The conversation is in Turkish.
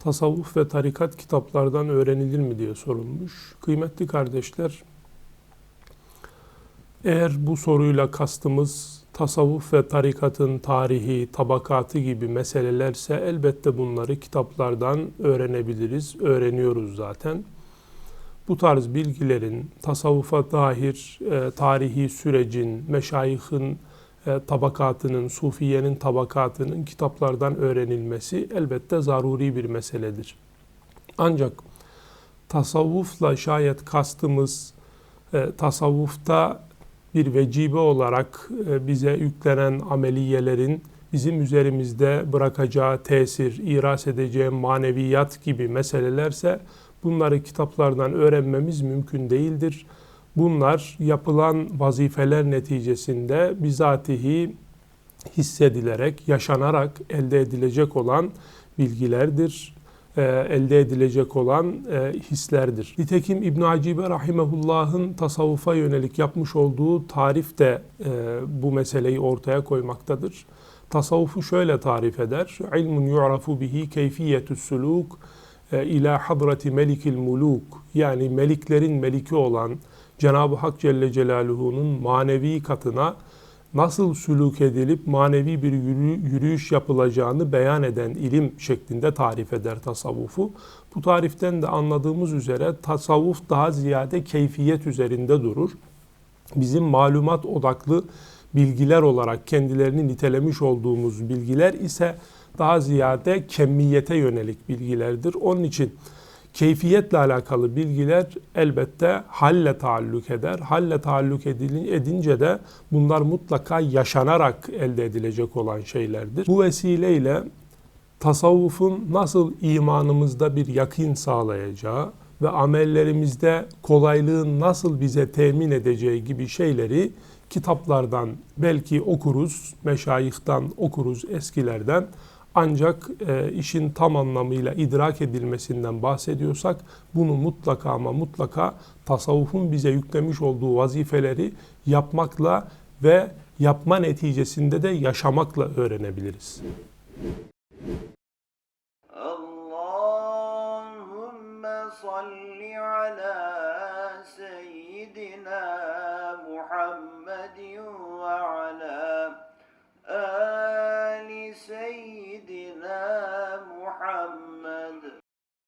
tasavvuf ve tarikat kitaplardan öğrenilir mi diye sorulmuş. Kıymetli kardeşler, eğer bu soruyla kastımız tasavvuf ve tarikatın tarihi, tabakatı gibi meselelerse elbette bunları kitaplardan öğrenebiliriz, öğreniyoruz zaten. Bu tarz bilgilerin tasavvufa dair e, tarihi sürecin, meşayihin e, tabakatının, sufiyenin tabakatının kitaplardan öğrenilmesi elbette zaruri bir meseledir. Ancak tasavvufla şayet kastımız e, tasavvufta bir vecibe olarak e, bize yüklenen ameliyelerin bizim üzerimizde bırakacağı tesir, iras edeceği maneviyat gibi meselelerse bunları kitaplardan öğrenmemiz mümkün değildir. Bunlar yapılan vazifeler neticesinde bizatihi hissedilerek, yaşanarak elde edilecek olan bilgilerdir, e, elde edilecek olan e, hislerdir. Nitekim İbn Acibe rahimehullah'ın tasavvufa yönelik yapmış olduğu tarif de e, bu meseleyi ortaya koymaktadır. Tasavvufu şöyle tarif eder. İlmun yu'rafu bihi keyfiyetü's suluk ila hadrati melikil muluk. Yani meliklerin meliki olan Cenab-ı Hak Celle Celaluhu'nun manevi katına nasıl sülük edilip manevi bir yürüyüş yapılacağını beyan eden ilim şeklinde tarif eder tasavvufu. Bu tariften de anladığımız üzere tasavvuf daha ziyade keyfiyet üzerinde durur. Bizim malumat odaklı bilgiler olarak kendilerini nitelemiş olduğumuz bilgiler ise daha ziyade kemmiyete yönelik bilgilerdir. Onun için keyfiyetle alakalı bilgiler elbette halle taalluk eder. Halle taalluk edince de bunlar mutlaka yaşanarak elde edilecek olan şeylerdir. Bu vesileyle tasavvufun nasıl imanımızda bir yakın sağlayacağı ve amellerimizde kolaylığın nasıl bize temin edeceği gibi şeyleri kitaplardan belki okuruz, meşayihtan okuruz eskilerden ancak e, işin tam anlamıyla idrak edilmesinden bahsediyorsak bunu mutlaka ama mutlaka tasavvufun bize yüklemiş olduğu vazifeleri yapmakla ve yapma neticesinde de yaşamakla öğrenebiliriz. Allahümme salli ala